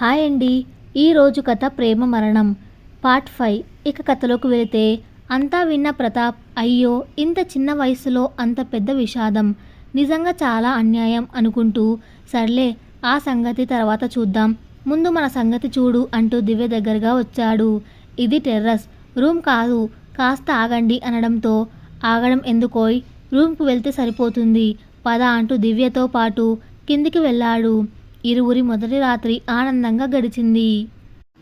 Hi అండి. ఈరోజు కథ ప్రేమ మరణం. Part five. ఇక కథలోకి వెళితే అంతా విన్న ప్రతాప్ అయ్యో ఇంత చిన్న వయసులో అంత పెద్ద విషాదం. నిజంగా చాలా అన్యాయం అనుకుంటూ సర్లే ఆ సంగతి తర్వాత చూద్దాం. ముందు మన సంగతి చూడు అంటూ దివ్య దగ్గరగా వచ్చాడు. ఇది టెర్రస్. రూమ్ కాదు కాస్త ఆగండి అనడంతో ఆగడం ఎందుకోయ్? రూమ్కు వెళ్తే సరిపోతుంది. పద అంటూ దివ్యతో పాటు కిందికి వెళ్ళాడు. ఇరువురి మొదటి రాత్రి ఆనందంగా గడిచింది.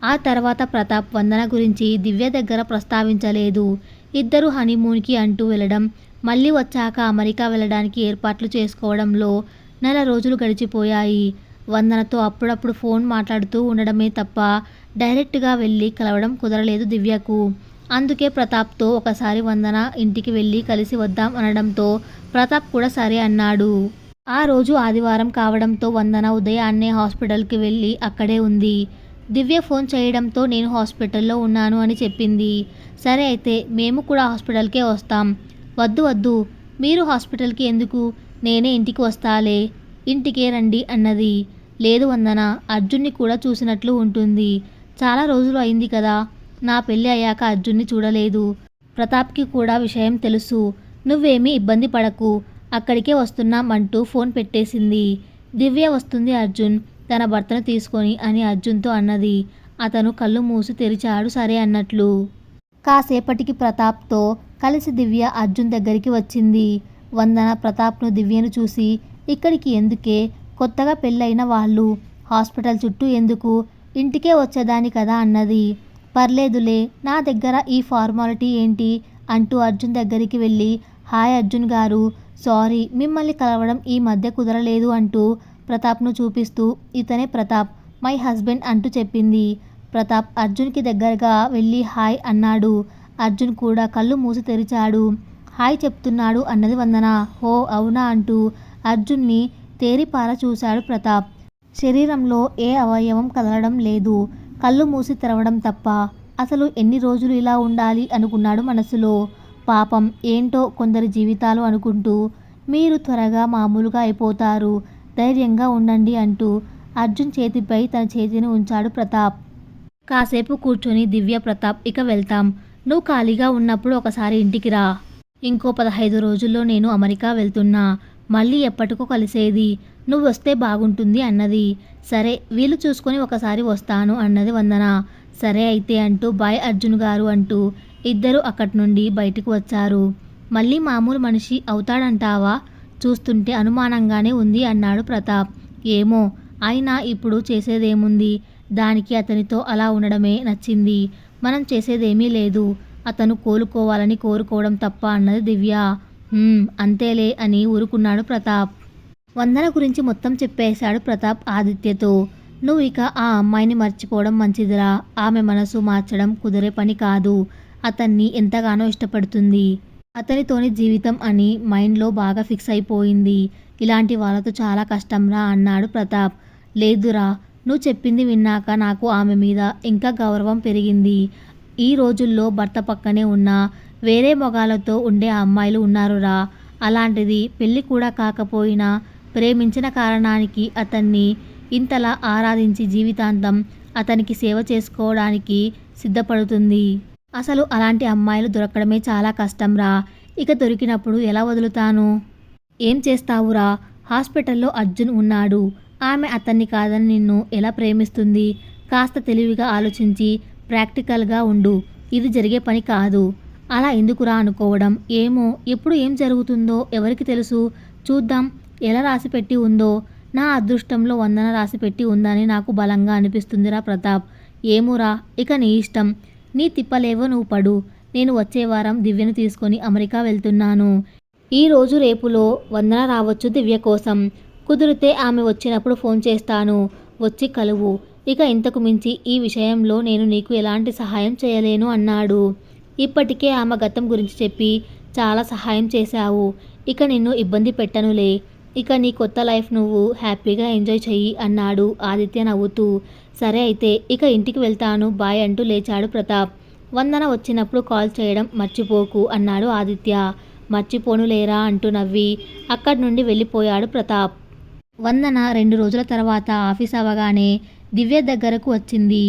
ఆ తర్వాత ప్రతాప్ వందన గురించి దివ్య దగ్గర ప్రస్తావించలేదు. ఇద్దరు హనీమూన్కి అంటూ వెళ్ళడం మళ్ళీ వచ్చాక అమెరికా వెళ్ళడానికి ఏర్పాట్లు చేసుకోవడంలో నెల రోజులు గడిచిపోయాయి. వందనతో అప్పుడప్పుడు ఫోన్ మాట్లాడుతూ ఉండడమే తప్ప డైరెక్ట్గా వెళ్ళి కలవడం కుదరలేదు దివ్యకు. అందుకే ప్రతాప్తో ఒకసారి వందన ఇంటికి వెళ్ళి కలిసి వద్దాం అనడంతో ప్రతాప్ కూడా సరే అన్నాడు. ఆ రోజు ఆదివారం కావడంతో వందన ఉదయాన్నే హాస్పిటల్కి వెళ్ళి అక్కడే ఉంది. దివ్య ఫోన్ చేయడంతో నేను హాస్పిటల్లో ఉన్నాను అని చెప్పింది. సరే అయితే మేము కూడా హాస్పిటల్కే వస్తాం. వద్దు వద్దు. మీరు హాస్పిటల్కి ఎందుకు? నేనే ఇంటికి వస్తాలే. ఇంటికే రండి అన్నది. లేదు వందన అర్జున్ని కూడా చూసినట్లు ఉంటుంది. చాలా రోజులు అయింది కదా. నా పెళ్ళి అయ్యాక అర్జున్ని చూడలేదు. ప్రతాప్కి కూడా విషయం తెలుసు. నువ్వేమీ ఇబ్బంది పడకు. అక్కడికే వస్తున్నాం అంటూ ఫోన్ పెట్టేసింది. దివ్య వస్తుంది అర్జున్. తన భర్తను తీసుకొని అని అర్జున్తో అన్నది. అతను కళ్ళు మూసి తెరిచాడు సరే అన్నట్లు. కాసేపటికి ప్రతాప్తో కలిసి దివ్య అర్జున్ దగ్గరికి వచ్చింది. వందన ప్రతాప్ను దివ్యను చూసి ఇక్కడికి ఎందుకే? కొత్తగా పెళ్ళైన వాళ్ళు. హాస్పిటల్ చుట్టూ ఎందుకు? ఇంటికే వచ్చేదాని కదా అన్నది. పర్లేదులే నా దగ్గర ఈ ఫార్మాలిటీ ఏంటి? అంటూ అర్జున్ దగ్గరికి వెళ్ళి హాయ్ అర్జున్ గారు. సారీ మిమ్మల్ని కలవడం ఈ మధ్య కుదరలేదు అంటూ ప్రతాప్ను చూపిస్తూ ఇతనే ప్రతాప్ మై హస్బెండ్ అంటూ చెప్పింది. ప్రతాప్ అర్జున్కి దగ్గరగా వెళ్ళి హాయ్ అన్నాడు. అర్జున్ కూడా కళ్ళు మూసి తెరిచాడు. హాయ్ చెప్తున్నాడు అన్నది వందన. హో అవునా అంటూ అర్జున్ని తేరిపార చూశాడు ప్రతాప్. శరీరంలో ఏ అవయవం కదలడం లేదు. కళ్ళు మూసి తెరవడం తప్ప. అసలు ఎన్ని రోజులు ఇలా ఉండాలి అనుకున్నాడు మనసులో. పాపం ఏంటో కొందరి జీవితాలు అనుకుంటూ మీరు త్వరగా మామూలుగా అయిపోతారు. ధైర్యంగా ఉండండి అంటూ అర్జున్ చేతిపై తన చేతిని ఉంచాడు ప్రతాప్. కాసేపు కూర్చొని దివ్య ప్రతాప్ ఇక వెళ్తాం. నువ్వు ఖాళీగా ఉన్నప్పుడు ఒకసారి ఇంటికి రా. ఇంకో పదహైదు రోజుల్లో నేను అమెరికా వెళ్తున్నా. మళ్ళీ ఎప్పటికో కలిసేది. నువ్వు వస్తే బాగుంటుంది అన్నది. సరే వీలు చూసుకొని ఒకసారి వస్తాను అన్నది వందన. సరే అయితే అంటూ బాయ్ అర్జున్ గారు అంటూ ఇద్దరు అక్కడి నుండి బయటకు వచ్చారు. మళ్ళీ మామూలు మనిషి అవుతాడంటావా? చూస్తుంటే అనుమానంగానే ఉంది అన్నాడు ప్రతాప్. ఏమో అయినా ఇప్పుడు చేసేదేముంది? దానికి అతనితో అలా ఉండడమే నచ్చింది. మనం చేసేదేమీ లేదు. అతను కోలుకోవాలని కోరుకోవడం తప్ప అన్నది దివ్య. అంతేలే అని ఊరుకున్నాడు ప్రతాప్. వందన గురించి మొత్తం చెప్పేశాడు ప్రతాప్ ఆదిత్యతో. నువ్వు ఇక ఆ అమ్మాయిని మర్చిపోవడం మంచిదిరా. ఆమె మనసు మార్చడం కుదిరే పని కాదు. అతన్ని ఎంతగానో ఇష్టపడుతుంది. అతనితోని జీవితం అని మైండ్లో బాగా ఫిక్స్ అయిపోయింది. ఇలాంటి వాళ్ళతో చాలా కష్టంరా అన్నాడు ప్రతాప్. లేదురా నువ్వు చెప్పింది విన్నాక నాకు ఆమె మీద ఇంకా గౌరవం పెరిగింది. ఈ రోజుల్లో భర్త పక్కనే ఉన్న వేరే మొగాలతో ఉండే అమ్మాయిలు ఉన్నారురా. అలాంటిది పెళ్ళి కూడా కాకపోయినా ప్రేమించిన కారణానికి అతన్ని ఇంతలా ఆరాధించి జీవితాంతం అతనికి సేవ చేసుకోవడానికి సిద్ధపడుతుంది. అసలు అలాంటి అమ్మాయిలు దొరకడమే చాలా కష్టంరా. ఇక దొరికినప్పుడు ఎలా వదులుతాను? ఏం చేస్తావురా? హాస్పిటల్లో అర్జున్ ఉన్నాడు. ఆమె అతన్ని కాదని నిన్ను ఎలా ప్రేమిస్తుంది? కాస్త తెలివిగా ఆలోచించి ప్రాక్టికల్గా ఉండు. ఇది జరిగే పని కాదు. అలా ఎందుకురా అనుకోవడం? ఏమో? ఎప్పుడు ఏం జరుగుతుందో ఎవరికి తెలుసు? చూద్దాం. ఎలా రాసిపెట్టి ఉందో? నా అదృష్టంలో వందన రాసిపెట్టి ఉందని నాకు బలంగా అనిపిస్తుందిరా ప్రతాప్. ఏమోరా? ఇక నీ ఇష్టం. నీ తిప్పలేవో నువ్వు పడు. నేను వచ్చే వారం దివ్యను తీసుకొని అమెరికా వెళ్తున్నాను. ఈ రోజు రేపులో వందన రావచ్చు దివ్య కోసం. కుదిరితే ఆమె వచ్చినప్పుడు ఫోన్ చేస్తాను. వచ్చి కలువు. ఇక ఇంతకు మించి ఈ విషయంలో నేను నీకు ఎలాంటి సహాయం చేయలేను అన్నాడు. ఇప్పటికే ఆమె గతం గురించి చెప్పి చాలా సహాయం చేశావు. ఇక నిన్ను ఇబ్బంది పెట్టనులే. ఇక నీ కొత్త లైఫ్ నువ్వు హ్యాపీగా ఎంజాయ్ చెయ్యి అన్నాడు ఆదిత్య నవ్వుతూ. సరే అయితే ఇక ఇంటికి వెళ్తాను బాయ్ అంటూ లేచాడు ప్రతాప్. వందన వచ్చినప్పుడు కాల్ చేయడం మర్చిపోకు అన్నాడు ఆదిత్య. మర్చిపోను లేరా అంటూ నవ్వి అక్కడి నుండి వెళ్ళిపోయాడు ప్రతాప్. వందన రెండు రోజుల తర్వాత ఆఫీస్ అవ్వగానే దివ్య దగ్గరకు వచ్చింది.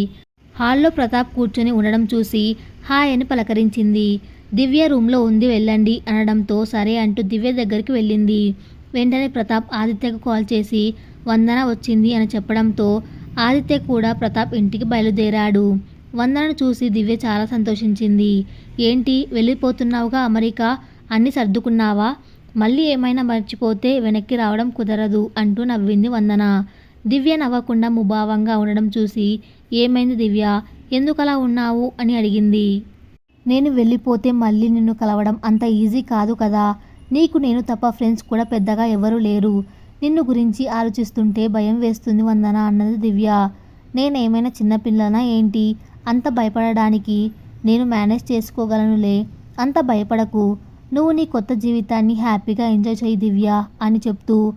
హాల్లో ప్రతాప్ కూర్చొని ఉండడం చూసి హాయ్ అని పలకరించింది. దివ్య రూమ్లో ఉంది వెళ్ళండి అనడంతో సరే అంటూ దివ్య దగ్గరికి వెళ్ళింది. వెంటనే ప్రతాప్ ఆదిత్యకు కాల్ చేసి వందన వచ్చింది అని చెప్పడంతో ఆదిత్య కూడా ప్రతాప్ ఇంటికి బయలుదేరాడు. వందనను చూసి దివ్య చాలా సంతోషించింది. ఏంటి వెళ్ళిపోతున్నావుగా అమెరికా? అన్ని సర్దుకున్నావా? మళ్ళీ ఏమైనా మర్చిపోతే వెనక్కి రావడం కుదరదు అంటూ నవ్వింది వందన. దివ్య నవ్వకుండా ముభావంగా ఉండడం చూసి ఏమైంది దివ్య? ఎందుకలా ఉన్నావు? అని అడిగింది. నేను వెళ్ళిపోతే మళ్ళీ నిన్ను కలవడం అంత ఈజీ కాదు కదా. నీకు నేను తప్ప ఫ్రెండ్స్ కూడా పెద్దగా ఎవరూ లేరు. నిన్ను గురించి ఆలోచిస్తుంటే భయం వేస్తుంది వందన అన్నది దివ్య. నేనేమైనా చిన్నపిల్లనా ఏంటి? అంత భయపడడానికి నేను మేనేజ్ చేసుకోగలనులే. అంత భయపడకు. నువ్వు నీ కొత్త జీవితాన్ని హ్యాపీగా ఎంజాయ్ చేయి దివ్య అని చెప్తూ.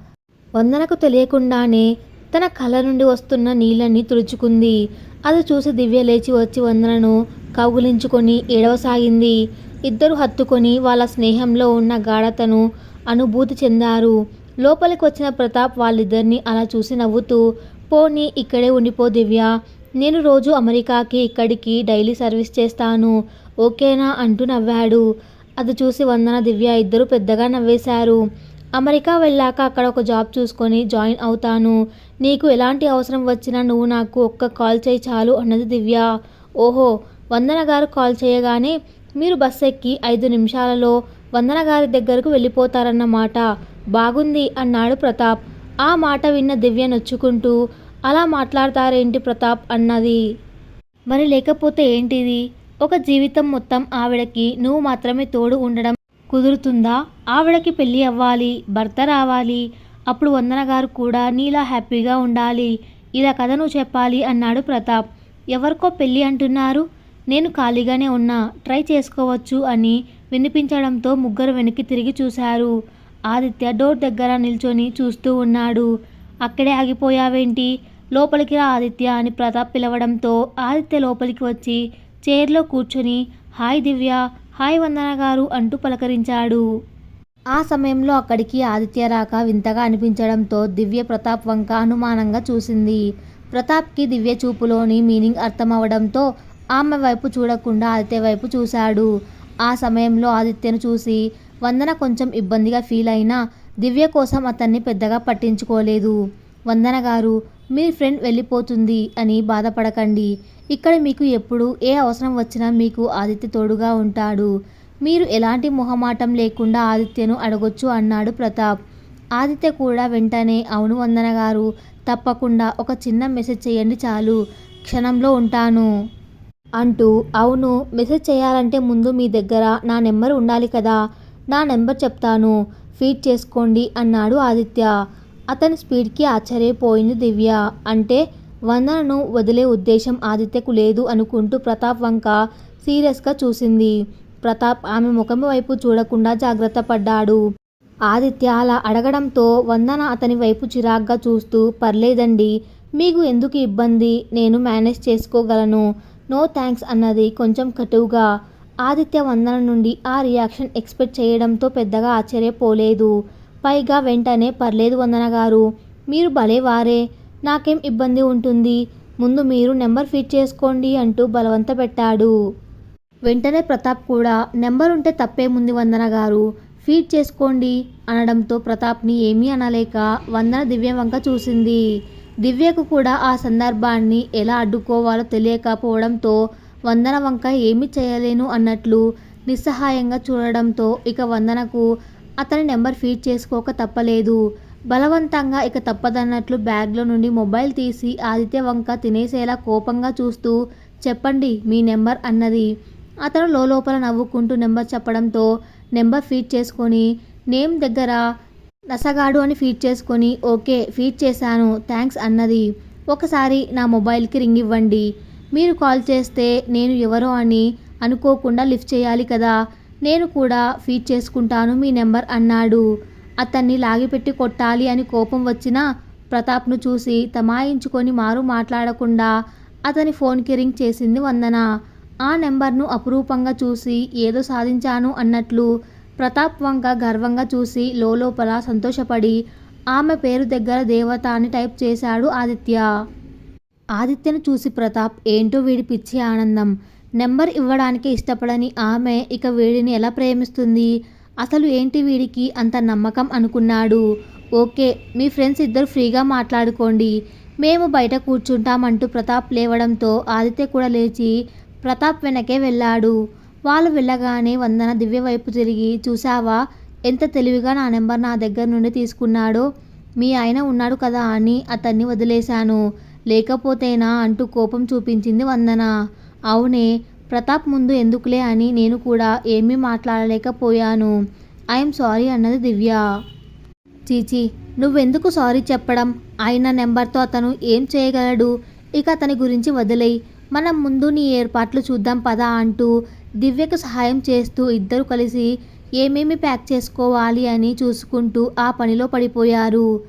వందనకు తెలియకుండానే తన కళ్ళ నుండి వస్తున్న నీళ్ళని తుడుచుకుంది. అది చూసి దివ్య లేచి వచ్చి వందనను కౌగులించుకొని ఏడవసాగింది. ఇద్దరు హత్తుకొని వాళ్ళ స్నేహంలో ఉన్న గాఢతను అనుభూతి చెందారు. లోపలికి వచ్చిన ప్రతాప్ వాళ్ళిద్దరిని అలా చూసి నవ్వుతూ పోనీ ఇక్కడే ఉండిపో దివ్య. నేను రోజు అమెరికాకి ఇక్కడికి డైలీ సర్వీస్ చేస్తాను. ఓకేనా? అంటూ నవ్వాడు. అది చూసి వందన దివ్య ఇద్దరు పెద్దగా నవ్వేశారు. అమెరికా వెళ్ళాక అక్కడ ఒక జాబ్ చూసుకొని జాయిన్ అవుతాను. నీకు ఎలాంటి అవసరం వచ్చినా నువ్వు నాకు ఒక్క కాల్ చేయి చాలు అన్నది దివ్య. ఓహో వందన గారు కాల్ చేయగానే మీరు బస్ ఎక్కి ఐదు నిమిషాలలో వందన గారి దగ్గరకు వెళ్ళిపోతారన్నమాట బాగుంది అన్నాడు ప్రతాప్. ఆ మాట విన్న దివ్య నొచ్చుకుంటూ అలా మాట్లాడతారేంటి ప్రతాప్ అన్నది. మరి లేకపోతే ఏంటిది? ఒక జీవితం మొత్తం ఆవిడకి నువ్వు మాత్రమే తోడు ఉండడం కుదురుతుందా? ఆవిడకి పెళ్ళి అవ్వాలి భర్త రావాలి అప్పుడు వందన గారు కూడా నీలా హ్యాపీగా ఉండాలి. ఇలా కథ నువ్వు చెప్పాలి అన్నాడు ప్రతాప్. ఎవరికో పెళ్ళి అంటున్నారు? నేను ఖాళీగానే ఉన్నా ట్రై చేసుకోవచ్చు అని వినిపించడంతో ముగ్గురు వెనక్కి తిరిగి చూశారు. ఆదిత్య డోర్ దగ్గర నిల్చొని చూస్తూ ఉన్నాడు. అక్కడే ఆగిపోయావేంటి? లోపలికి రా ఆదిత్య అని ప్రతాప్ పిలవడంతో ఆదిత్య లోపలికి వచ్చి చైర్లో కూర్చొని హాయ్ దివ్య హాయ్ వందన గారు అంటూ పలకరించాడు. ఆ సమయంలో అక్కడికి ఆదిత్య రాక వింతగా అనిపించడంతో దివ్య ప్రతాప్ వంక అనుమానంగా చూసింది. ప్రతాప్కి దివ్య చూపులోని మీనింగ్ అర్థమవడంతో ఆమె వైపు చూడకుండా ఆదిత్య వైపు చూశాడు. ఆ సమయంలో ఆదిత్యను చూసి వందన కొంచెం ఇబ్బందిగా ఫీల్ అయినా దివ్య కోసం అతన్ని పెద్దగా పట్టించుకోలేదు. వందన గారు మీ ఫ్రెండ్ వెళ్ళిపోతుంది అని బాధపడకండి. ఇక్కడ మీకు ఎప్పుడు ఏ అవసరం వచ్చినా మీకు ఆదిత్య తోడుగా ఉంటాడు. మీరు ఎలాంటి మొహమాటం లేకుండా ఆదిత్యను అడగొచ్చు అన్నాడు ప్రతాప్. ఆదిత్య కూడా వెంటనే అవును వందన గారు తప్పకుండా ఒక చిన్న మెసేజ్ చేయండి చాలు. క్షణంలో ఉంటాను. అంటూ అవును మెసేజ్ చేయాలంటే ముందు మీ దగ్గర నా నెంబర్ ఉండాలి కదా నా నెంబర్ చెప్తాను ఫీడ్ చేసుకోండి అన్నాడు ఆదిత్య. అతని స్పీడ్కి ఆశ్చర్యపోయింది దివ్య. అంటే వందనను వదిలే ఉద్దేశం ఆదిత్యకు లేదు అనుకుంటూ ప్రతాప్ వంక సీరియస్గా చూసింది. ప్రతాప్ ఆమె ముఖం వైపు చూడకుండా జాగ్రత్త పడ్డాడు. ఆదిత్య అలా అడగడంతో వందన అతని వైపు చిరాగ్గా చూస్తూ పర్లేదండి మీకు ఎందుకు ఇబ్బంది? నేను మేనేజ్ చేసుకోగలను. నో థ్యాంక్స్ అన్నది కొంచెం కటువుగా ఆదిత్య వందన నుండి ఆ రియాక్షన్ ఎక్స్పెక్ట్ చేయడంతో పెద్దగా ఆశ్చర్యపోలేదు. పైగా వెంటనే పర్లేదు వందన గారు మీరు భలే వారే నాకేం ఇబ్బంది ఉంటుంది ముందు మీరు నెంబర్ ఫిట్ చేసుకోండి అంటూ బలవంత పెట్టాడు. వెంటనే ప్రతాప్ కూడా నెంబర్ ఉంటే తప్పేముంది వందన గారు ఫీడ్ చేసుకోండి అనడంతో ప్రతాప్ని ఏమీ అనలేక వందన దివ్యం వంక చూసింది. దివ్యకు కూడా ఆ సందర్భాన్ని ఎలా అడ్డుకోవాలో తెలియకపోవడంతో వందన వంక ఏమీ చేయలేను అన్నట్లు నిస్సహాయంగా చూడడంతో ఇక వందనకు అతని నెంబర్ ఫీడ్ చేసుకోక తప్పలేదు. బలవంతంగా ఇక తప్పదన్నట్లు బ్యాగ్లో నుండి మొబైల్ తీసి ఆదిత్య వంక తినేసేలా కోపంగా చూస్తూ చెప్పండి మీ నెంబర్ అన్నది. అతను లోపల నవ్వుకుంటూ నెంబర్ చెప్పడంతో నెంబర్ ఫీడ్ చేసుకొని నేమ్ దగ్గర నసగాడు అని ఫీడ్ చేసుకొని ఓకే ఫీడ్ చేశాను థ్యాంక్స్ అన్నది. ఒకసారి నా మొబైల్కి రింగ్ ఇవ్వండి. మీరు కాల్ చేస్తే నేను ఎవరో అని అనుకోకుండా లిఫ్ట్ చేయాలి కదా. నేను కూడా ఫీడ్ చేసుకుంటాను మీ నెంబర్ అన్నాడు. అతన్ని లాగిపెట్టి కొట్టాలి అని కోపం వచ్చినా ప్రతాప్ను చూసి తమాయించుకొని మారు మాట్లాడకుండా అతని ఫోన్కి రింగ్ చేసింది వందన. ఆ నెంబర్ను అపురూపంగా చూసి ఏదో సాధించాను అన్నట్లు ప్రతాప్ వంక గర్వంగా చూసి లోపల సంతోషపడి ఆమె పేరు దగ్గర దేవత అని టైప్ చేశాడు ఆదిత్య. ఆదిత్యను చూసి ప్రతాప్ ఏంటో వీడి పిచ్చి ఆనందం. నెంబర్ ఇవ్వడానికి ఇష్టపడని ఆమె ఇక వీడిని ఎలా ప్రేమిస్తుంది? అసలు ఏంటి వీడికి అంత నమ్మకం అనుకున్నాడు. ఓకే మీ ఫ్రెండ్స్ ఇద్దరు ఫ్రీగా మాట్లాడుకోండి. మేము బయట కూర్చుంటామంటూ ప్రతాప్ లేవడంతో ఆదిత్య కూడా లేచి ప్రతాప్ వెనకే వెళ్ళాడు. వాళ్ళు వెళ్ళగానే వందన దివ్య వైపు తిరిగి చూసావా ఎంత తెలివిగా నా నెంబర్ నా దగ్గర నుండి తీసుకున్నాడో? మీ ఆయన ఉన్నాడు కదా అని అతన్ని వదిలేశాను. లేకపోతేనా? అంటూ కోపం చూపించింది వందన. అవునే ప్రతాప్ ముందు ఎందుకులే అని నేను కూడా ఏమీ మాట్లాడలేకపోయాను. ఐఎమ్ సారీ అన్నది దివ్య. చీచీ నువ్వెందుకు సారీ చెప్పడం? ఆయన నెంబర్తో అతను ఏం చేయగలడు? ఇక అతని గురించి వదిలేయి. మనం ముందు నీ ఏర్పాట్లు చూద్దాం పదా అంటూ దివ్యకు సహాయం చేస్తూ ఇద్దరు కలిసి ఏమేమి ప్యాక్ చేసుకోవాలి అని చూసుకుంటూ ఆ పనిలో పడిపోయారు.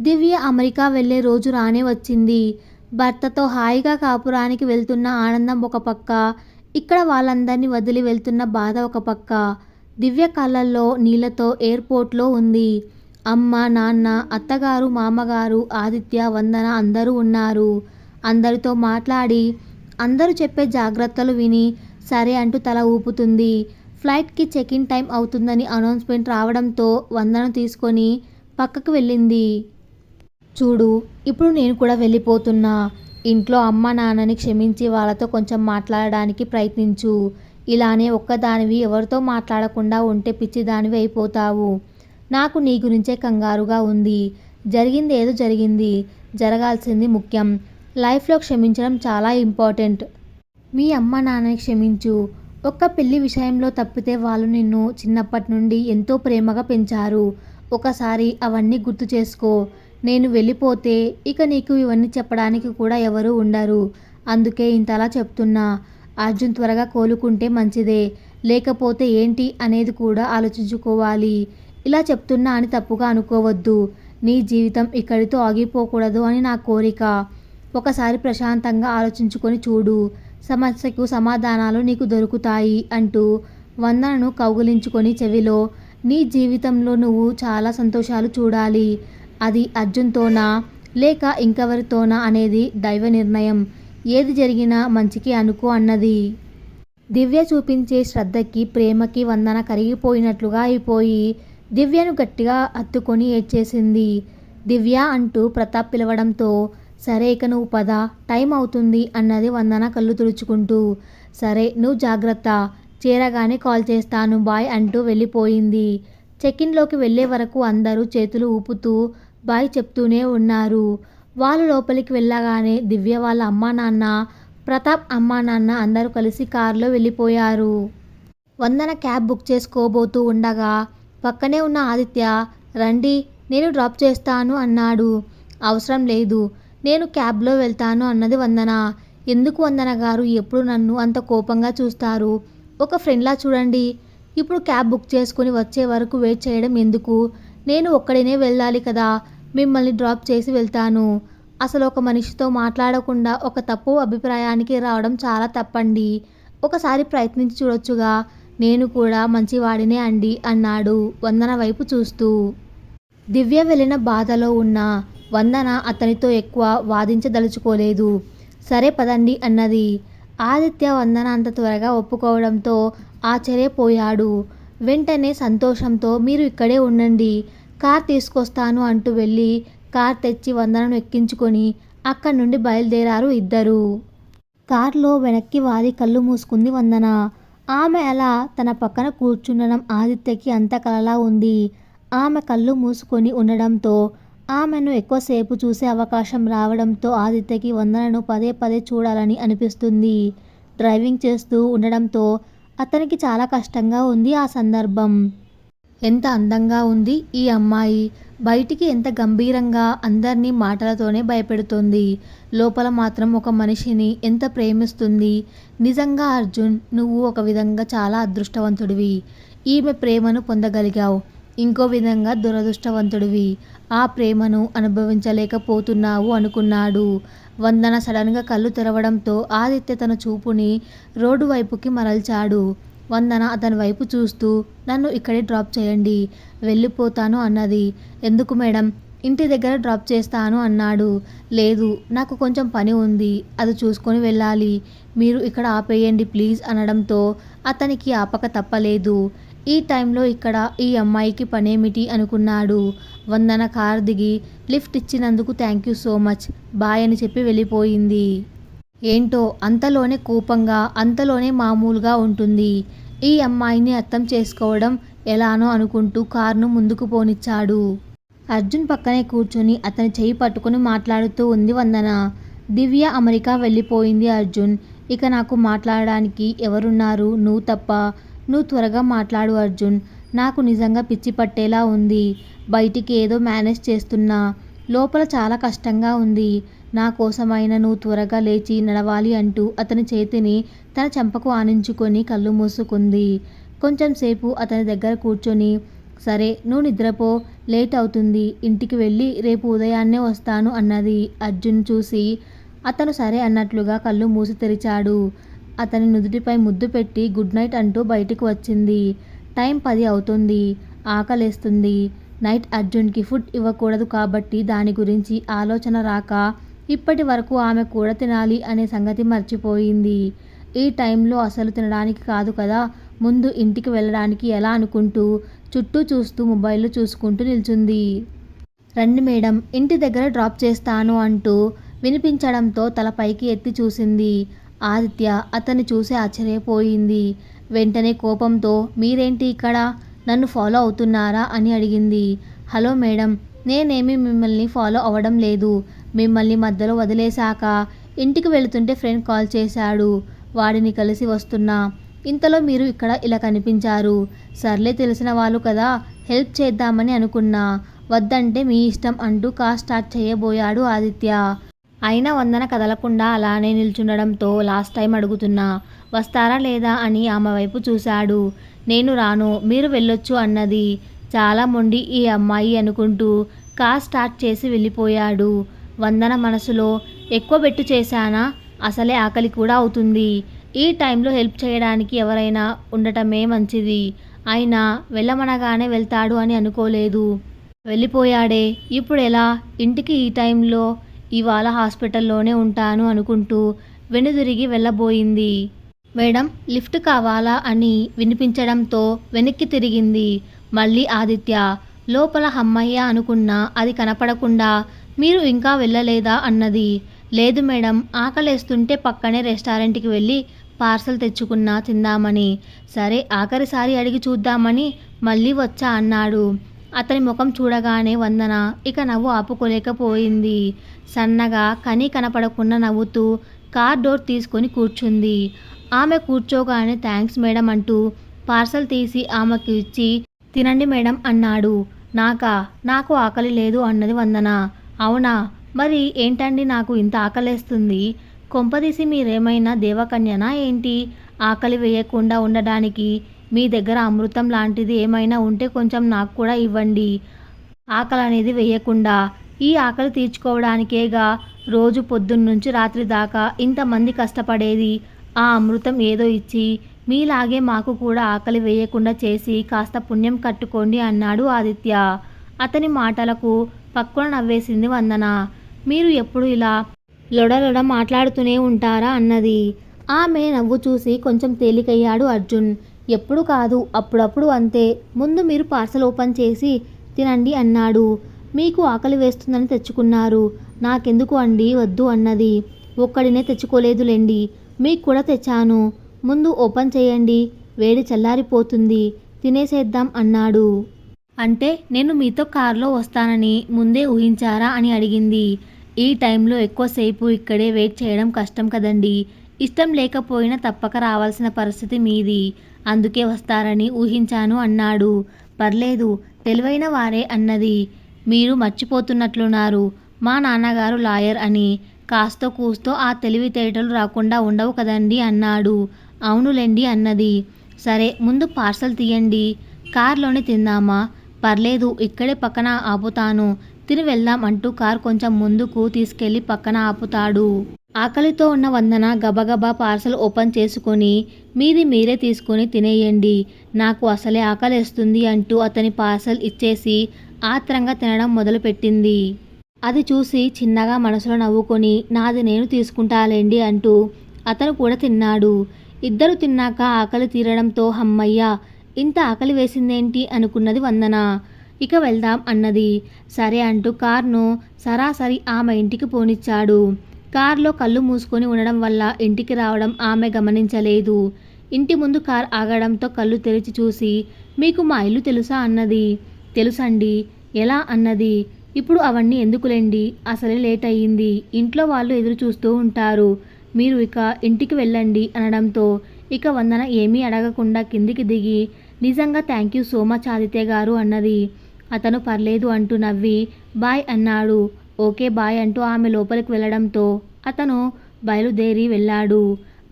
దివ్య అమెరికా వెళ్ళే రోజు రానే వచ్చింది. భర్తతో హాయిగా కాపురానికి వెళ్తున్న ఆనందం ఒక పక్క ఇక్కడ వాళ్ళందరినీ వదిలి వెళ్తున్న బాధ ఒక పక్క. దివ్య కళ్ళల్లో నీళ్ళతో ఎయిర్పోర్ట్లో ఉంది. అమ్మ నాన్న అత్తగారు మామగారు ఆదిత్య వందన అందరూ ఉన్నారు. అందరితో మాట్లాడి అందరూ చెప్పే జాగ్రత్తలు విని సరే అంటూ తల ఊపుతుంది. ఫ్లైట్కి చెక్ ఇన్ టైం అవుతుందని అనౌన్స్మెంట్ రావడంతో వందన తీసుకొని పక్కకు వెళ్ళింది. చూడు ఇప్పుడు నేను కూడా వెళ్ళిపోతున్నా. ఇంట్లో అమ్మ నాన్నని క్షమించి వాళ్ళతో కొంచెం మాట్లాడడానికి ప్రయత్నించు. ఇలానే ఒక్కదానివి ఎవరితో మాట్లాడకుండా ఉంటే పిచ్చిదానివి అయిపోతావు. నాకు నీ గురించే కంగారుగా ఉంది. జరిగింది ఏదో జరిగింది. జరగాల్సింది ముఖ్యం. లైఫ్లో క్షమించడం చాలా ఇంపార్టెంట్. మీ అమ్మ నాన్నని క్షమించు. ఒక్క పెళ్ళి విషయంలో తప్పితే వాళ్ళు నిన్ను చిన్నప్పటి నుండి ఎంతో ప్రేమగా పెంచారు. ఒకసారి అవన్నీ గుర్తు చేసుకో. నేను వెళ్ళిపోతే ఇక నీకు ఇవన్నీ చెప్పడానికి కూడా ఎవరు ఉండరు. అందుకే ఇంతలా చెప్తున్నా. అర్జున్ త్వరగా కోలుకుంటే మంచిదే. లేకపోతే ఏంటి అనేది కూడా ఆలోచించుకోవాలి. ఇలా చెప్తున్నా అని తప్పుగా అనుకోవద్దు. నీ జీవితం ఇక్కడితో ఆగిపోకూడదు అని నా కోరిక. ఒకసారి ప్రశాంతంగా ఆలోచించుకొని చూడు. సమస్యకు సమాధానాలు నీకు దొరుకుతాయి అంటూ వందనను కౌగులించుకొని చెవిలో నీ జీవితంలో నువ్వు చాలా సంతోషాలు చూడాలి. అది అర్జున్తోనా? లేక ఇంకెవరితోనా అనేది దైవ నిర్ణయం. ఏది జరిగినా మంచికి అనుకో అన్నది. దివ్య చూపించే శ్రద్ధకి ప్రేమకి వందన కరిగిపోయినట్లుగా అయిపోయి దివ్యను గట్టిగా హత్తుకొని ఏడ్చేసింది. దివ్య అంటూ ప్రతాప్ పిలవడంతో సరే ఇక నువ్వు పద టైం అవుతుంది అన్నది వందన కళ్ళు తుడుచుకుంటూ. సరే నువ్వు జాగ్రత్త. చేరగానే కాల్ చేస్తాను బాయ్ అంటూ వెళ్ళిపోయింది. చెక్ఇన్లోకి వెళ్ళే వరకు అందరూ చేతులు ఊపుతూ బాయ్ చెప్తూనే ఉన్నారు. వాళ్ళు లోపలికి వెళ్ళగానే దివ్య వాళ్ళ అమ్మా నాన్న ప్రతాప్ అమ్మా నాన్న అందరూ కలిసి కారులో వెళ్ళిపోయారు. వందన క్యాబ్ బుక్ చేసుకోబోతూ ఉండగా పక్కనే ఉన్న ఆదిత్య రండి నేను డ్రాప్ చేస్తాను అన్నాడు. అవసరం లేదు నేను క్యాబ్లో వెళ్తాను అన్నది వందన. ఎందుకు వందన గారు? ఎప్పుడు నన్ను అంత కోపంగా చూస్తారు? ఒక ఫ్రెండ్లా చూడండి. ఇప్పుడు క్యాబ్ బుక్ చేసుకుని వచ్చే వరకు వెయిట్ చేయడం ఎందుకు? నేను ఒక్కడినే వెళ్ళాలి కదా. మిమ్మల్ని డ్రాప్ చేసి వెళ్తాను. అసలు ఒక మనిషితో మాట్లాడకుండా ఒక తప్పు అభిప్రాయానికి రావడం చాలా తప్పండి. ఒకసారి ప్రయత్నించి చూడొచ్చుగా. నేను కూడా మంచివాడినే అండి అన్నాడు వందన వైపు చూస్తూ. దివ్య వెళ్ళిన బాధలో ఉన్న. వందన అతనితో ఎక్కువ వాదించదలుచుకోలేదు. సరే పదండి అన్నది. ఆదిత్య వందన అంత త్వరగా ఒప్పుకోవడంతో ఆశ్చర్యపోయాడు. వెంటనే సంతోషంతో మీరు ఇక్కడే ఉండండి. కార్ తీసుకొస్తాను అంటూ వెళ్ళి కార్ తెచ్చి వందనను ఎక్కించుకొని అక్కడి నుండి బయలుదేరారు ఇద్దరు. కార్లో వెనక్కి వారి కళ్ళు మూసుకుంది వందన. ఆమె అలా తన పక్కన కూర్చుండడం ఆదిత్యకి అంత కలలా ఉంది. ఆమె కళ్ళు మూసుకొని ఉండడంతో ఆమెను ఎక్కువసేపు చూసే అవకాశం రావడంతో ఆదిత్యకి వందనను పదే పదే చూడాలని అనిపిస్తుంది. డ్రైవింగ్ చేస్తూ ఉండడంతో అతనికి చాలా కష్టంగా ఉంది ఆ సందర్భం. ఎంత అందంగా ఉంది ఈ అమ్మాయి. బయటికి ఎంత గంభీరంగా అందరినీ మాటలతోనే భయపెడుతుంది. లోపల మాత్రం ఒక మనిషిని ఎంత ప్రేమిస్తుంది. నిజంగా అర్జున్ నువ్వు ఒక విధంగా చాలా అదృష్టవంతుడివి. ఈమె ప్రేమను పొందగలిగావు. ఇంకో విధంగా దురదృష్టవంతుడివి. ఆ ప్రేమను అనుభవించలేకపోతున్నావు అనుకున్నాడు. వందన సడన్గా కళ్ళు తెరవడంతో ఆదిత్య తన చూపుని రోడ్డు వైపుకి మరల్చాడు. వందన అతని వైపు చూస్తూ నన్ను ఇక్కడే డ్రాప్ చేయండి వెళ్ళిపోతాను అన్నది. ఎందుకు మేడం? ఇంటి దగ్గర డ్రాప్ చేస్తాను అన్నాడు. లేదు నాకు కొంచెం పని ఉంది అది చూసుకొని వెళ్ళాలి. మీరు ఇక్కడ ఆపేయండి ప్లీజ్ అనడంతో అతనికి ఆపక తప్పలేదు. ఈ టైంలో ఇక్కడ ఈ అమ్మాయికి పనేమిటి అనుకున్నాడు. వందన కార్ దిగి లిఫ్ట్ ఇచ్చినందుకు thank you so much. Bye అని చెప్పి వెళ్ళిపోయింది. ఏంటో అంతలోనే కోపంగా అంతలోనే మామూలుగా ఉంటుంది. ఈ అమ్మాయిని అర్థం చేసుకోవడం ఎలానో అనుకుంటూ కారును ముందుకు పోనిచ్చాడు. అర్జున్ పక్కనే కూర్చొని అతని చేయి పట్టుకుని మాట్లాడుతూ ఉంది వందన. దివ్య అమెరికా వెళ్ళిపోయింది అర్జున్. ఇక నాకు మాట్లాడడానికి ఎవరున్నారు? నువ్వు తప్ప నువ్వు త్వరగా మాట్లాడు అర్జున్. నాకు నిజంగా పిచ్చి పట్టేలా ఉంది. బయటికి ఏదో మేనేజ్ చేస్తున్నా. లోపల చాలా కష్టంగా ఉంది. నా కోసమైన నువ్వు త్వరగా లేచి నడవాలి అంటూ అతని చేతిని తన చెంపకు ఆనించుకొని కళ్ళు మూసుకుంది. కొంచెంసేపు అతని దగ్గర కూర్చొని సరే నువ్వు నిద్రపో లేట్ అవుతుంది. ఇంటికి వెళ్ళి రేపు ఉదయాన్నే వస్తాను అన్నది అర్జున్ చూసి అతను సరే అన్నట్లుగా కళ్ళు మూసి తెరిచాడు. అతని నుదుటిపై ముద్దు పెట్టి గుడ్ నైట్ అంటూ బయటికి వచ్చింది. టైం పది అవుతుంది. ఆకలేస్తుంది. నైట్ అర్జున్కి ఫుడ్ ఇవ్వకూడదు కాబట్టి దాని గురించి ఆలోచన రాక ఇప్పటి వరకు ఆమె కూడా తినాలి అనే సంగతి మర్చిపోయింది. ఈ టైంలో అసలు తినడానికి కాదు కదా ముందు ఇంటికి వెళ్ళడానికి ఎలా అనుకుంటూ చుట్టూ చూస్తూ మొబైల్లో చూసుకుంటూ నిల్చుంది. రండి మేడం ఇంటి దగ్గర డ్రాప్ చేస్తాను అంటూ వినిపించడంతో తల పైకి ఎత్తి చూసింది. ఆదిత్య అతన్ని చూసి ఆశ్చర్యపోయింది. వెంటనే కోపంతో మీరేంటి ఇక్కడ? నన్ను ఫాలో అవుతున్నారా? అని అడిగింది. హలో మేడం నేనేమి మిమ్మల్ని ఫాలో అవ్వడం లేదు. మిమ్మల్ని మధ్యలో వదిలేశాక ఇంటికి వెళుతుంటే ఫ్రెండ్ కాల్ చేశాడు. వాడిని కలిసి వస్తున్నా. ఇంతలో మీరు ఇక్కడ ఇలా కనిపించారు. సర్లే తెలిసిన వాళ్ళు కదా హెల్ప్ చేద్దామని అనుకున్నా. వద్దంటే మీ ఇష్టం అంటూ కార్ స్టార్ట్ చేయబోయాడు ఆదిత్య. అయినా వందన కదలకుండా అలానే నిల్చుండడంతో లాస్ట్ టైం అడుగుతున్నా వస్తారా లేదా అని ఆమె వైపు చూశాడు. నేను రాను మీరు వెళ్ళొచ్చు అన్నది చాలా మొండి ఈ అమ్మాయి అనుకుంటూ కార్ స్టార్ట్ చేసి వెళ్ళిపోయాడు. వందన మనసులో ఎక్కువ బెట్టు చేశానా? అసలే ఆకలి కూడా అవుతుంది. ఈ టైంలో హెల్ప్ చేయడానికి ఎవరైనా ఉండటమే మంచిది. అయినా వెళ్ళమనగానే వెళ్తాడు అని అనుకోలేదు. వెళ్ళిపోయాడే. ఇప్పుడు ఎలా? ఇంటికి ఈ టైంలో ఇవాళ హాస్పిటల్లోనే ఉంటాను అనుకుంటూ వెనుదిరిగి వెళ్ళబోయింది. మేడం లిఫ్ట్ కావాలా అని వినిపించడంతో వెనక్కి తిరిగింది మళ్ళీ ఆదిత్య. లోపల హమ్మయ్య అనుకున్నా అది కనపడకుండా మీరు ఇంకా వెళ్ళలేదా అన్నది. లేదు మేడం ఆకలేస్తుంటే పక్కనే రెస్టారెంట్కి వెళ్ళి పార్సల్ తెచ్చుకున్నా తిందామని. సరే ఆఖరిసారి అడిగి చూద్దామని మళ్ళీ వచ్చా అన్నాడు. అతని ముఖం చూడగానే వందన ఇక నవ్వు ఆపుకోలేకపోయింది. సన్నగా కని కనపడకుండా నవ్వుతూ కార్ డోర్ తీసుకొని కూర్చుంది. ఆమె కూర్చోగానే థ్యాంక్స్ మేడం అంటూ పార్సల్ తీసి ఆమెకు ఇచ్చి తినండి మేడం అన్నాడు. నాకా? నాకు ఆకలి లేదు అన్నది వందన. అవునా? మరి ఏంటండి నాకు ఇంత ఆకలేస్తుంది? కొంపదీసి మీరేమైనా దేవకన్యనా ఏంటి? ఆకలి వేయకుండా ఉండడానికి మీ దగ్గర అమృతం లాంటిది ఏమైనా ఉంటే కొంచెం నాకు కూడా ఇవ్వండి. ఆకలి అనేది వేయకుండా ఈ ఆకలి తీర్చుకోవడానికేగా రోజు పొద్దున్నుంచి రాత్రి దాకా ఇంతమంది కష్టపడేది ఆ అమృతం ఏదో ఇచ్చి మీలాగే మాకు కూడా ఆకలి వేయకుండా చేసి కాస్త పుణ్యం కట్టుకోండి అన్నాడు ఆదిత్య. అతని మాటలకు పక్కున నవ్వేసింది వందన. మీరు ఎప్పుడు ఇలా లొడలొడ మాట్లాడుతూనే ఉంటారా అన్నది. ఆమె నవ్వు చూసి కొంచెం తేలికయ్యాడు అర్జున్. ఎప్పుడు కాదు అప్పుడప్పుడు అంతే. ముందు మీరు పార్సల్ ఓపెన్ చేసి తినండి అన్నాడు. మీకు ఆకలి వేస్తుందని తెచ్చుకున్నారు. నాకెందుకు అండి? వద్దు అన్నది. ఒక్కడినే తెచ్చుకోలేదులేండి. మీకు కూడా తెచ్చాను. ముందు ఓపెన్ చేయండి. వేడి చల్లారిపోతుంది. తినేసేద్దాం అన్నాడు. అంటే నేను మీతో కారులో వస్తానని ముందే ఊహించారా అని అడిగింది. ఈ టైంలో ఎక్కువసేపు ఇక్కడే వెయిట్ చేయడం కష్టం కదండి. ఇష్టం లేకపోయినా తప్పక రావాల్సిన పరిస్థితి మీది. అందుకే వస్తారని ఊహించాను అన్నాడు. పర్లేదు తెలివైన వారే అన్నది. మీరు మర్చిపోతున్నట్లున్నారు. మా నాన్నగారు లాయర్ అని. కాస్తో కూస్తో ఆ తెలివితేటలు రాకుండా ఉండవు కదండి అన్నాడు. అవునులేండి అన్నది. సరే ముందు పార్సల్ తీయండి. కార్లోనే తిందామా? పర్లేదు ఇక్కడే పక్కన ఆపుతాను. తిని వెళ్దాం అంటూ కార్ కొంచెం ముందుకు తీసుకెళ్ళి పక్కన ఆపుతాడు. ఆకలితో ఉన్న వందన గబగబా పార్సల్ ఓపెన్ చేసుకొని మీది మీరే తీసుకొని తినేయండి. నాకు అసలే ఆకలిస్తుంది అంటూ అతని పార్సల్ ఇచ్చేసి ఆత్రంగా తినడం మొదలుపెట్టింది. అది చూసి చిన్నగా మనసులో నవ్వుకొని నాది నేను తీసుకుంటాలేండి అంటూ అతను కూడా తిన్నాడు. ఇద్దరు తిన్నాక ఆకలి తీరడంతో హమ్మయ్య ఇంత ఆకలి వేసిందేంటి? అనుకున్నది వందన. ఇక వెళ్దాం అన్నది. సరే అంటూ కార్ను సరాసరి ఆమె ఇంటికి పోనిచ్చాడు. కార్లో కళ్ళు మూసుకొని ఉండడం వల్ల ఇంటికి రావడం ఆమె గమనించలేదు. ఇంటి ముందు కార్ ఆగడంతో కళ్ళు తెరిచి చూసి మీకు మా ఇల్లు తెలుసా అన్నది. తెలుసండి. ఎలా అన్నది. ఇప్పుడు అవన్నీ ఎందుకులేండి? అసలే లేట్ అయ్యింది. ఇంట్లో వాళ్ళు ఎదురు చూస్తూ ఉంటారు. మీరు ఇక ఇంటికి వెళ్ళండి అనడంతో ఇక వందన ఏమీ అడగకుండా కిందికి దిగి నిజంగా thank you so much Aditya garu అన్నది. అతను పర్లేదు అంటూ నవ్వి బాయ్ అన్నాడు. ఓకే బాయ్ అంటూ ఆమె లోపలికి వెళ్ళడంతో అతను బయలుదేరి వెళ్ళాడు.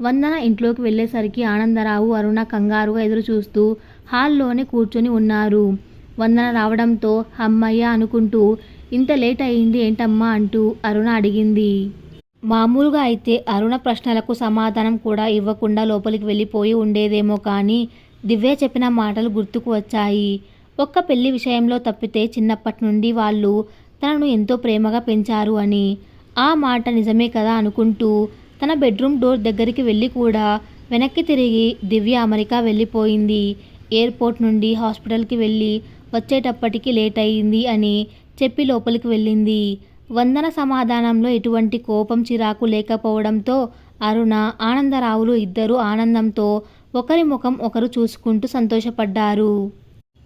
వందన ఇంట్లోకి వెళ్ళేసరికి ఆనందరావు అరుణ కంగారుగా ఎదురు చూస్తూ హాల్లోనే కూర్చొని ఉన్నారు. వందన రావడంతో అమ్మయ్య అనుకుంటూ ఇంత లేట్ అయింది ఏంటమ్మా అంటూ అరుణ అడిగింది. మామూలుగా అయితే అరుణ ప్రశ్నలకు సమాధానం కూడా ఇవ్వకుండా లోపలికి వెళ్ళిపోయి ఉండేదేమో కానీ దివ్య చెప్పిన మాటలు గుర్తుకు వచ్చాయి. ఒక్క పెళ్ళి విషయంలో తప్పితే చిన్నప్పటి నుండి వాళ్ళు తనను ఎంతో ప్రేమగా పెంచారు అని. ఆ మాట నిజమే కదా అనుకుంటూ తన బెడ్రూమ్ డోర్ దగ్గరికి వెళ్ళి కూడా వెనక్కి తిరిగి దివ్య అమెరికా వెళ్ళిపోయింది. ఎయిర్పోర్ట్ నుండి హాస్పిటల్కి వెళ్ళి వచ్చేటప్పటికి లేట్ అయ్యింది అని చెప్పి లోపలికి వెళ్ళింది. వందన సమాధానంలో ఎటువంటి కోపం చిరాకు లేకపోవడంతో అరుణ ఆనందరావులు ఇద్దరు ఆనందంతో ఒకరి ముఖం ఒకరు చూసుకుంటూ సంతోషపడ్డారు.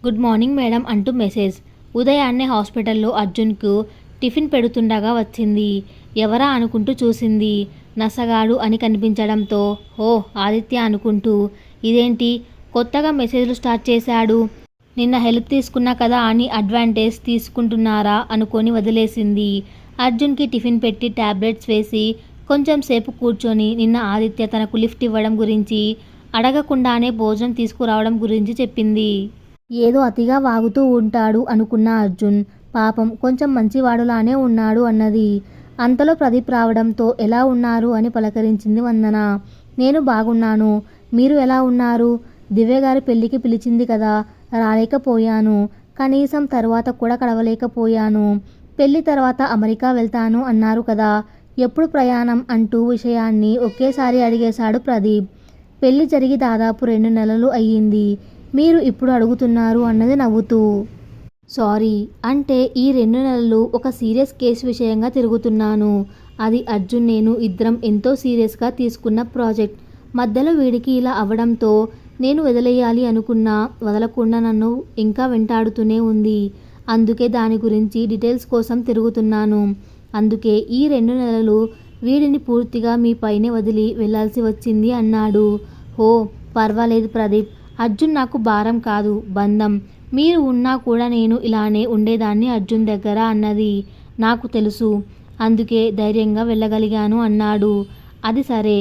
గుడ్ మార్నింగ్ మేడం అంటూ మెసేజ్. ఉదయాన్నే హాస్పిటల్లో అర్జున్కు టిఫిన్ పెడుతుండగా వచ్చింది. ఎవరా అనుకుంటూ చూసింది. నసగాడు అని కనిపించడంతో ఓ ఆదిత్య అనుకుంటూ ఇదేంటి? కొత్తగా మెసేజ్లు స్టార్ట్ చేశాడు. నిన్న హెల్ప్ తీసుకున్నా కదా అని అడ్వాంటేజ్ తీసుకుంటున్నారా అనుకొని వదిలేసింది. అర్జున్కి టిఫిన్ పెట్టి ట్యాబ్లెట్స్ వేసి కొంచెం సేపు కూర్చొని నిన్న ఆదిత్య తనకు లిఫ్ట్ ఇవ్వడం గురించి అడగకుండానే భోజనం తీసుకురావడం గురించి చెప్పింది. ఏదో అతిగా వాగుతూ ఉంటాడు అనుకున్న అర్జున్. పాపం కొంచెం మంచివాడులానే ఉన్నాడు అన్నది. అంతలో ప్రదీప్ రావడంతో ఎలా ఉన్నారు అని పలకరించింది వందన. నేను బాగున్నాను. మీరు ఎలా ఉన్నారు? దివ్య గారి పెళ్ళికి పిలిచింది కదా. రాలేకపోయాను. కనీసం తర్వాత కూడా కడవలేకపోయాను పెళ్ళి తర్వాత అమెరికా వెళ్తాను అన్నారు కదా. ఎప్పుడు ప్రయాణం అంటూ విషయాన్ని ఒకేసారి అడిగేశాడు ప్రదీప్. పెళ్ళి జరిగి దాదాపు రెండు నెలలు అయ్యింది. మీరు ఇప్పుడు అడుగుతున్నారు అన్నది నవ్వుతూ సారీ అంటే ఈ రెండు నెలలు ఒక సీరియస్ కేసు విషయంగా తిరుగుతున్నాను. అది అర్జున్ నేను ఇద్దరం ఎంతో సీరియస్గా తీసుకున్న ప్రాజెక్ట్. మధ్యలో వీడికి ఇలా అవ్వడంతో నేను వదిలేయాలి అనుకున్నా వదలకుండా నన్ను ఇంకా వెంటాడుతూనే ఉంది. అందుకే దాని గురించి డీటెయిల్స్ కోసం తిరుగుతున్నాను. అందుకే ఈ రెండు నెలలు వీడిని పూర్తిగా మీ పైనే వదిలి వెళ్ళాల్సి వచ్చింది అన్నాడు. ఓ పర్వాలేదు ప్రదీప్. అర్జున్ నాకు భారం కాదు బంధం. మీరు ఉన్నా కూడా నేను ఇలానే ఉండేదాన్ని అర్జున్ దగ్గర అన్నది నాకు తెలుసు. అందుకే ధైర్యంగా వెళ్ళగలిగాను అన్నాడు. అది సరే.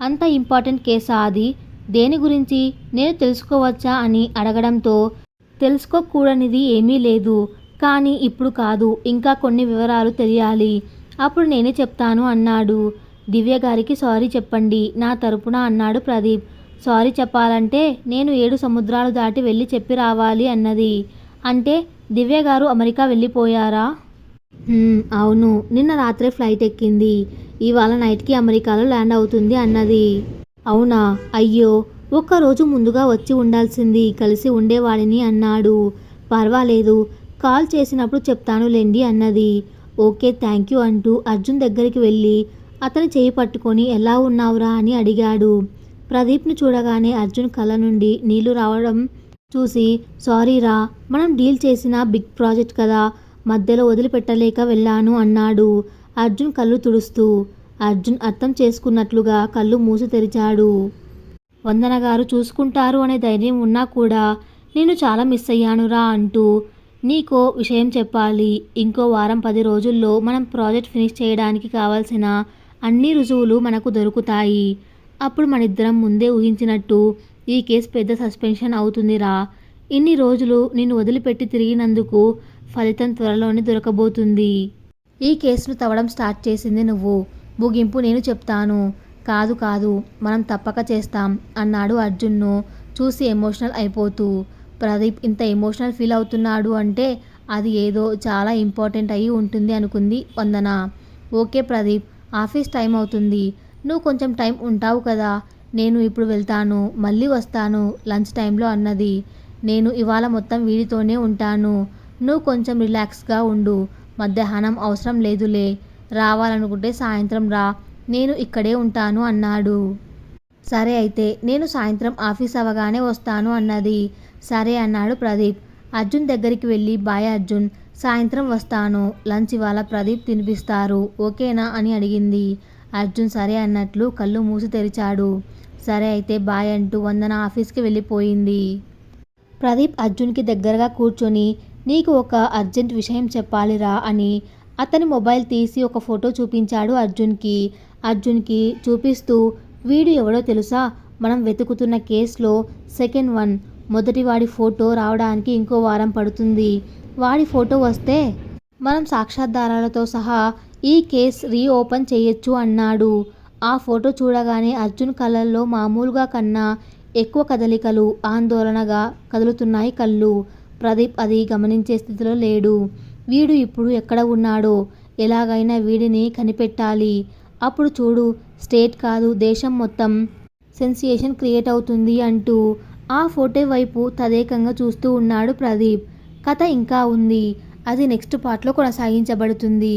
అంత ఇంపార్టెంట్ కేసా అది? దేని గురించి? నేను తెలుసుకోవచ్చా అని అడగడంతో తెలుసుకోకూడనిది ఏమీ లేదు. కానీ ఇప్పుడు కాదు. ఇంకా కొన్ని వివరాలు తెలియాలి. అప్పుడు నేనే చెప్తాను అన్నాడు. దివ్య గారికి సారీ చెప్పండి. నా తరపున అన్నాడు ప్రదీప్. సారీ చెప్పాలంటే నేను ఏడు సముద్రాలు దాటి వెళ్ళి చెప్పి రావాలి అన్నది. అంటే దివ్య గారు అమెరికా వెళ్ళిపోయారా? అవును. నిన్న రాత్రే ఫ్లైట్ ఎక్కింది. ఇవాళ నైట్కి అమెరికాలో ల్యాండ్ అవుతుంది అన్నది. అవునా? అయ్యో! ఒక్కరోజు ముందుగా వచ్చి ఉండాల్సింది. కలిసి ఉండేవాడిని అన్నాడు. పర్వాలేదు. కాల్ చేసినప్పుడు చెప్తానులేండి అన్నది. ఓకే థ్యాంక్ యూ అంటూ అర్జున్ దగ్గరికి వెళ్ళి అతని చేయి పట్టుకొని ఎలా ఉన్నావురా అని అడిగాడు. ప్రదీప్ను చూడగానే అర్జున్ కళ్ళ నుండి నీళ్ళు రావడం చూసి సారీ రా మనం డీల్ చేసిన బిగ్ ప్రాజెక్ట్ కదా మధ్యలో వదిలిపెట్టలేక వెళ్ళాను అన్నాడు. అర్జున్ కళ్ళు తుడుస్తూ అర్జున్ అర్థం చేసుకున్నట్లుగా కళ్ళు మూసి తెరిచాడు. వందన గారు చూసుకుంటారు అనే ధైర్యం ఉన్నా కూడా నేను చాలా మిస్ అయ్యానురా అంటూ నీకో విషయం చెప్పాలి. ఇంకో వారం పది రోజుల్లో మనం ప్రాజెక్ట్ ఫినిష్ చేయడానికి కావాల్సిన అన్ని రుజువులు మనకు దొరుకుతాయి. అప్పుడు మన ఇద్దరం ముందే ఊహించినట్టు ఈ కేసు పెద్ద సస్పెన్షన్ అవుతుందిరా. ఇన్ని రోజులు నిన్ను వదిలిపెట్టి తిరిగినందుకు ఫలితం త్వరలోనే దొరకబోతుంది. ఈ కేసును తవ్వడం స్టార్ట్ చేసింది నువ్వు. ముగింపు నేను చెప్తాను. కాదు కాదు మనం తప్పక చేస్తాం అన్నాడు అర్జున్ను చూసి ఎమోషనల్ అయిపోతూ. ప్రదీప్ ఇంత ఎమోషనల్ ఫీల్ అవుతున్నాడు అంటే అది ఏదో చాలా ఇంపార్టెంట్ అయి ఉంటుంది అనుకుంది Vandana. Okay Pradeep office time అవుతుంది. నువ్వు కొంచెం టైం ఉంటావు కదా నేను ఇప్పుడు వెళ్తాను మళ్ళీ వస్తాను లంచ్ టైంలో అన్నది. నేను ఇవాళ మొత్తం వీడితోనే ఉంటాను. నువ్వు కొంచెం రిలాక్స్గా ఉండు మధ్యాహ్నం అవసరం లేదులే. రావాలనుకుంటే సాయంత్రం రా నేను ఇక్కడే ఉంటాను అన్నాడు. సరే అయితే నేను సాయంత్రం ఆఫీస్ అవ్వగానే వస్తాను అన్నది. సరే అన్నాడు ప్రదీప్. అర్జున్ దగ్గరికి వెళ్ళి బాయ్ అర్జున్ సాయంత్రం వస్తాను లంచ్ ఇవాళ ప్రదీప్ తినిపిస్తారు ఓకేనా అని అడిగింది. అర్జున్ సరే అన్నట్లు కళ్ళు మూసి తెరిచాడు. సరే అయితే బాయ్ అంటూ వందన ఆఫీస్కి వెళ్ళిపోయింది. ప్రదీప్ అర్జున్కి దగ్గరగా కూర్చొని నీకు ఒక అర్జెంట్ విషయం చెప్పాలిరా అని అతని మొబైల్ తీసి ఒక ఫోటో చూపించాడు అర్జున్కి. అర్జున్కి చూపిస్తూ వీడు ఎవడో తెలుసా? మనం వెతుకుతున్న కేసులో సెకండ్ వన్ మొదటి వాడి ఫోటో రావడానికి ఇంకో వారం పడుతుంది. వాడి ఫోటో వస్తే మనం సాక్షాధారాలతో సహా ఈ కేస్ రీఓపెన్ చేయొచ్చు అన్నాడు. ఆ ఫోటో చూడగానే అర్జున్ కళ్ళల్లో మామూలుగా కన్నా ఎక్కువ కదలికలు ఆందోళనగా కదులుతున్నాయి కళ్ళు. ప్రదీప్ అది గమనించే స్థితిలో లేడు. వీడు ఇప్పుడు ఎక్కడ ఉన్నాడో ఎలాగైనా వీడిని కనిపెట్టాలి. అప్పుడు చూడు స్టేట్ కాదు దేశం మొత్తం సెన్సియేషన్ క్రియేట్ అవుతుంది అంటూ ఆ ఫోటో వైపు తదేకంగా చూస్తూ ఉన్నాడు ప్రదీప్. కథ ఇంకా ఉంది. అది నెక్స్ట్ పార్ట్లో కొనసాగించబడుతుంది.